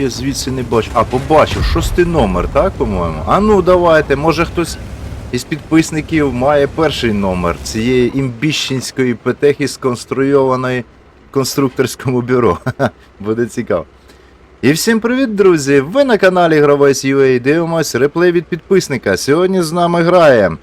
я звідси не бачу. А, побачив, шостий номер, так, по-моєму? А ну давайте, може хтось із підписників має перший номер цієї імбіщенської петехи сконструйованої конструкторському бюро. Буде цікаво. І всім привіт, друзі! Ви на каналі Гравець UA дивимось реплей від підписника. Сьогодні з нами грає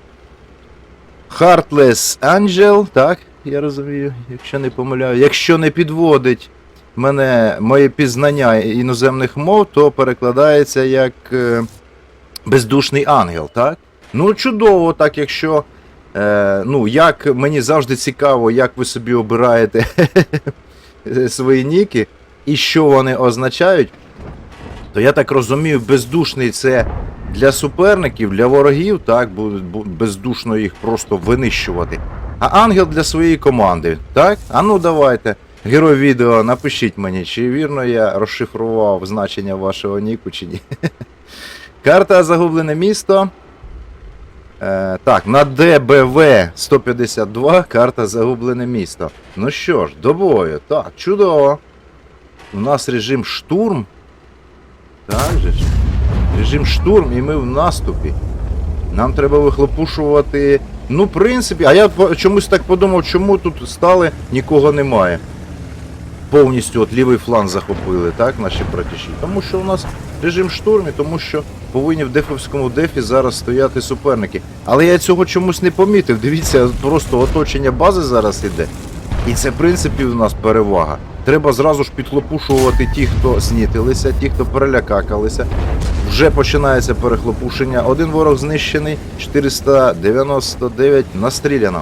Heartless Angel, так, я розумію, якщо не помиляю. Якщо не підводить мене моє пізнання іноземних мов, то перекладається як е, бездушний ангел, так? Ну, чудово, так, якщо. Е, ну, як мені завжди цікаво, як ви собі обираєте свої ніки і що вони означають, то я так розумію, бездушний це для суперників, для ворогів, так, бездушно їх просто винищувати. А ангел для своєї команди, так? А ну давайте. Герой відео, напишіть мені, чи вірно я розшифрував значення вашого ніку, чи ні. Карта Загублене місто. Е, так, на ДБВ 152 карта Загублене місто. Ну що ж, до бою. Так, чудово. У нас режим штурм. Так же ж. Режим штурм, і ми в наступі. Нам треба вихлопушувати. Ну, в принципі, а я чомусь так подумав, чому тут стали, нікого немає. Повністю от лівий фланг захопили, так, наші братіші. Тому що у нас режим штурм, і тому що повинні в дефовському дефі зараз стояти суперники. Але я цього чомусь не помітив. Дивіться, просто оточення бази зараз іде. І це, в принципі, у нас перевага. Треба зразу ж підхлопушувати ті, хто знітилися, ті, хто перелякакалися. Вже починається перехлопушення. Один ворог знищений, 499 настріляно.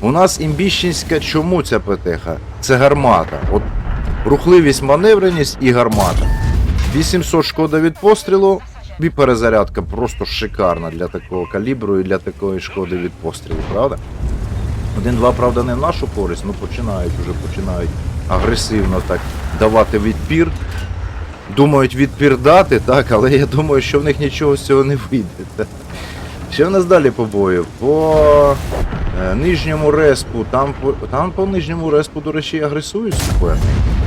У нас імбіщенська чому ця ПТХ? Це гармата. От рухливість, маневреність і гармата. 800 шкода від пострілу. І перезарядка просто шикарна для такого калібру і для такої шкоди від пострілу, правда? Один-два, правда, не в нашу користь, ну починають вже починають агресивно так давати відпір. Думають відпір дати, так, але я думаю, що в них нічого з цього не вийде. Що в нас далі по бою? По е, нижньому респу, там по, там по нижньому респу, до речі, агресують суперники.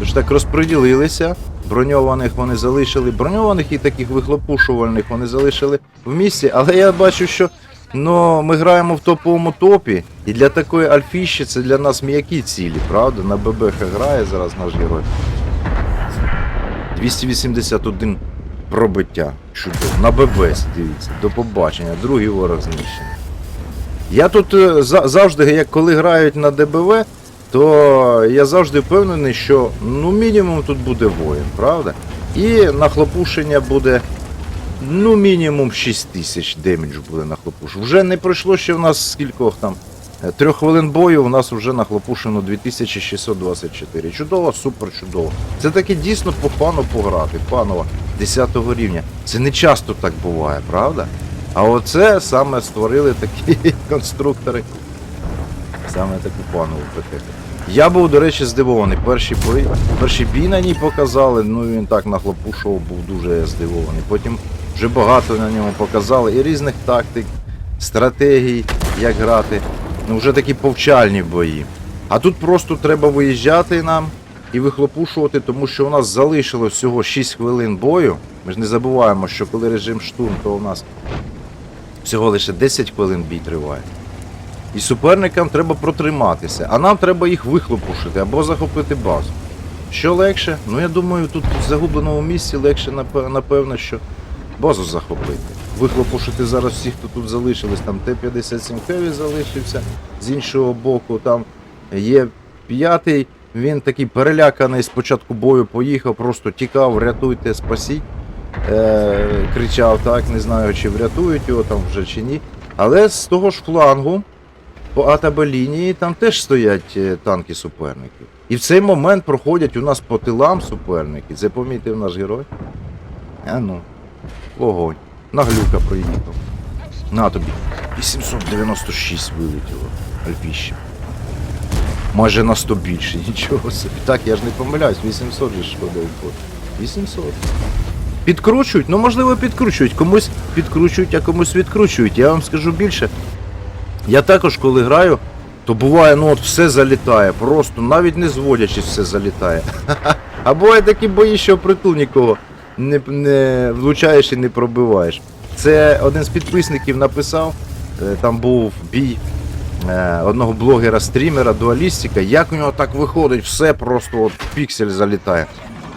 Тож так розподілилися. Броньованих вони залишили. Броньованих і таких вихлопушувальних вони залишили в місті, але я бачу, що ну, ми граємо в топовому топі. І для такої альфіщі це для нас м'які цілі, правда? На ББХ грає зараз наш герой. 281 пробиття. Чудово. На ББС, дивіться. До побачення. Другий ворог знищений. Я тут е, завжди, як коли грають на ДБВ, то я завжди впевнений, що ну мінімум тут буде воїн, правда? І нахлопушення буде ну мінімум 6 тисяч деміджу буде нахлопушено. Вже не пройшло ще в нас скількох там. е, Трьох хвилин бою у нас вже нахлопушено 2624. Чудово, супер чудово. Це таки дійсно по фану пограти, фанова 10 рівня. Це не часто так буває, правда? А оце саме створили такі конструктори. Саме таку фанову ПТХ. Я був, до речі, здивований. Перший бой, перший бій на ній показали, ну він так нахлопушував, був дуже здивований. Потім вже багато на ньому показали і різних тактик, стратегій, як грати. Ну вже такі повчальні бої. А тут просто треба виїжджати нам і вихлопушувати, тому що у нас залишилось всього 6 хвилин бою. Ми ж не забуваємо, що коли режим штурм, то у нас всього лише 10 хвилин бій триває. І суперникам треба протриматися, а нам треба їх вихлопушити або захопити базу. Що легше? Ну я думаю, тут в загубленому місці легше напевно, що базу захопити. Вихлопушити зараз всіх, хто тут залишились. Там Т-57 Хеві залишився, з іншого боку, там є п'ятий. Він такий переляканий з початку бою поїхав, просто тікав, рятуйте, спасіть. Е, кричав так, не знаю, чи врятують його там вже чи ні. Але з того ж флангу, по АТБ там теж стоять е, танки суперників. І в цей момент проходять у нас по тилам суперники. Це помітив наш герой. А ну, вогонь. На глюка проїхав. На тобі. 896 вилетіло. Альпіще. Майже на 100 більше, нічого собі. Так, я ж не помиляюсь, 800 же шкода виходить. 800. Підкручують, ну можливо підкручують. Комусь підкручують, а комусь відкручують. Я вам скажу більше. Я також, коли граю, то буває, ну от все залітає. Просто навіть не зводячись, все залітає. А буває такі бої, що притул нікого не, не влучаєш і не пробиваєш. Це один з підписників написав, е, там був бій е, одного блогера-стрімера, дуалістика. Як у нього так виходить, все просто от піксель залітає.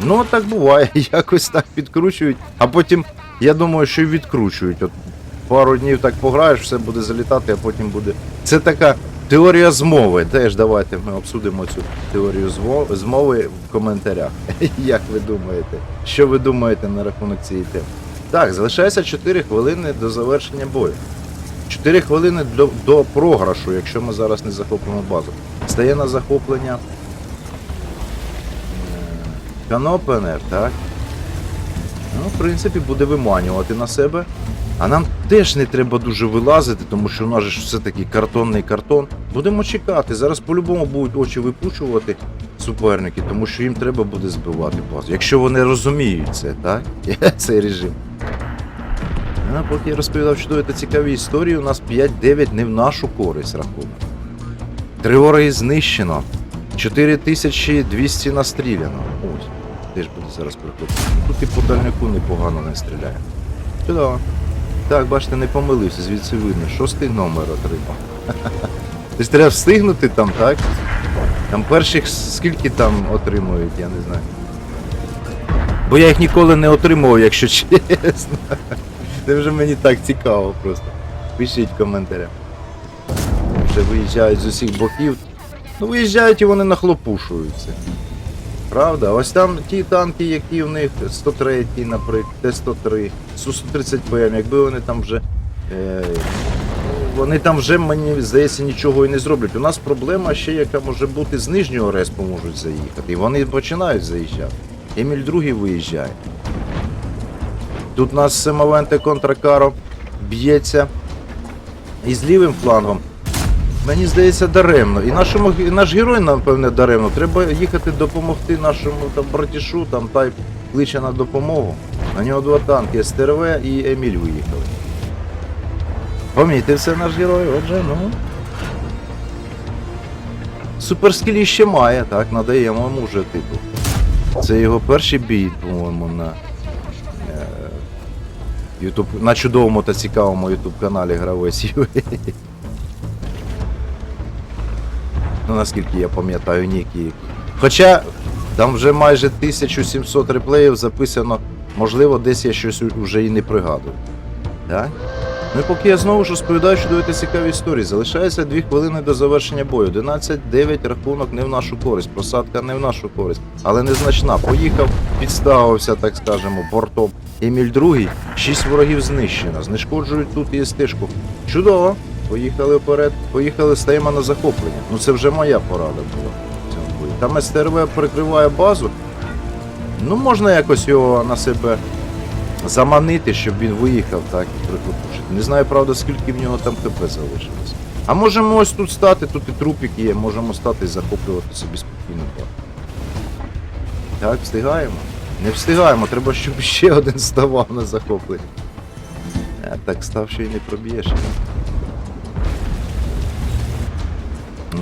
Ну, так буває, якось так підкручують, а потім, я думаю, що й відкручують. От пару днів так пограєш, все буде залітати, а потім буде. Це така теорія змови. Теж давайте ми обсудимо цю теорію змови в коментарях. Як ви думаєте? Що ви думаєте на рахунок цієї теми? Так, залишається 4 хвилини до завершення бою. 4 хвилини до, до програшу, якщо ми зараз не захопимо базу. Стає на захоплення е, Канопенер, так? Ну, в принципі, буде виманювати на себе. А нам теж не треба дуже вилазити, тому що у нас же все-таки картонний картон. Будемо чекати. Зараз по-любому будуть очі випучувати суперники, тому що їм треба буде збивати базу. Якщо вони розуміють це, так? Цей режим. А поки я розповідав чудові та цікаві історії, у нас 5-9 не в нашу користь рахунок. Три вороги знищено. 4200 настріляно. Ось. Теж буде зараз приходити. Тут і по дальнику непогано не стріляє. Чудово. Так, бачите, не помилився, звідси видно. Шостий номер отримав. Тобто треба встигнути там, так? Там перших скільки там отримують, я не знаю. Бо я їх ніколи не отримував, якщо чесно. Це вже мені так цікаво просто. Пишіть в коментарях. Вже виїжджають з усіх боків. Ну виїжджають і вони нахлопушуються. Правда? Ось там ті танки, які в них 103, наприклад, Т-103, Су-130ПМ, якби вони там вже. Е, вони там вже, мені здається, нічого і не зроблять. У нас проблема ще, яка може бути, з нижнього респу можуть заїхати. І вони починають заїжджати. Еміль другий виїжджає. Тут у нас Семавенте Контракаро б'ється. І з лівим флангом. Мені здається, даремно. І, нашому, і наш герой, напевне, даремно. Треба їхати допомогти нашому там братішу, там тайп кличе на допомогу. На нього два танки СТРВ і Еміль виїхали. Помітився наш герой, отже, ну. Суперскілі ще має, так, надаємо йому вже титул. Це його перший бій, по-моєму, на. е, YouTube, на чудовому та цікавому YouTube каналі Гравець. Ну, наскільки я пам'ятаю, ніки. Хоча там вже майже 1700 реплеїв записано, можливо, десь я щось вже і не пригадую. Так? Ну і поки я знову ж розповідаю, що дивити цікаві історії. Залишається 2 хвилини до завершення бою. 11-9 рахунок не в нашу користь, просадка не в нашу користь, але незначна. Поїхав, підставився, так скажемо, бортом. Еміль другий, 6 ворогів знищено. Знешкоджують тут і стежку. Чудово! Поїхали вперед, поїхали, стаємо на захоплення. Ну це вже моя порада була. Там СТРВ прикриває базу. Ну можна якось його на себе заманити, щоб він виїхав так і прихлопушити. Не знаю, правда, скільки в нього там ХП залишилось. А можемо ось тут стати, тут і трупик є, можемо стати і захоплювати собі спокійно. Так, встигаємо? Не встигаємо, треба, щоб ще один ставав на захоплення. Е, Так став, що і не проб'єш.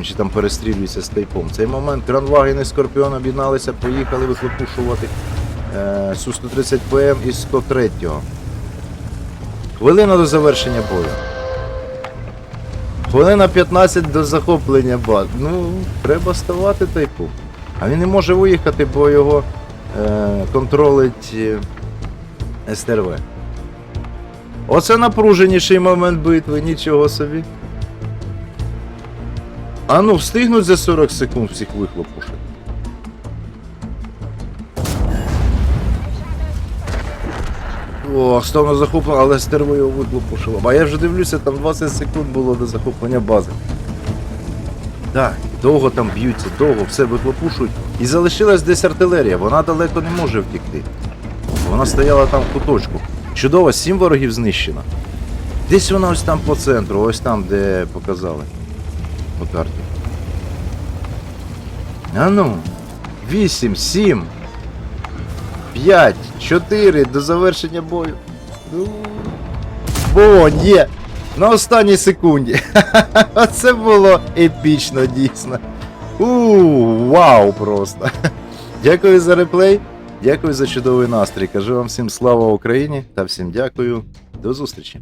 Ще там перестрілюється з тайпом. Цей момент Кранваген і Скорпіон об'єдналися, поїхали вихлопушувати е, Су-130 ПМ із 103-го. Хвилина до завершення бою. Хвилина 15 до захоплення баз. Ну, треба ставати тайпу. А він не може виїхати, бо його е, контролить е, СТРВ. Оце напруженіший момент битви, нічого собі. А ну, встигнуть за 40 секунд всіх вихлопушити. О, став на захоплення, але стерво його вихлопушило. А я вже дивлюся, там 20 секунд було до захоплення бази. Так, довго там б'ються, довго все вихлопушують. І залишилась десь артилерія, вона далеко не може втікти. Вона стояла там в куточку. Чудово, сім ворогів знищено. Десь вона ось там по центру, ось там, де показали по карті. А ну, 8, 7, 5, 4 до завершення бою. Ну, О, є! На останній секунді. Це було епічно, дійсно. У, вау просто. Дякую за реплей, дякую за чудовий настрій. Кажу вам всім слава Україні та всім дякую. До зустрічі.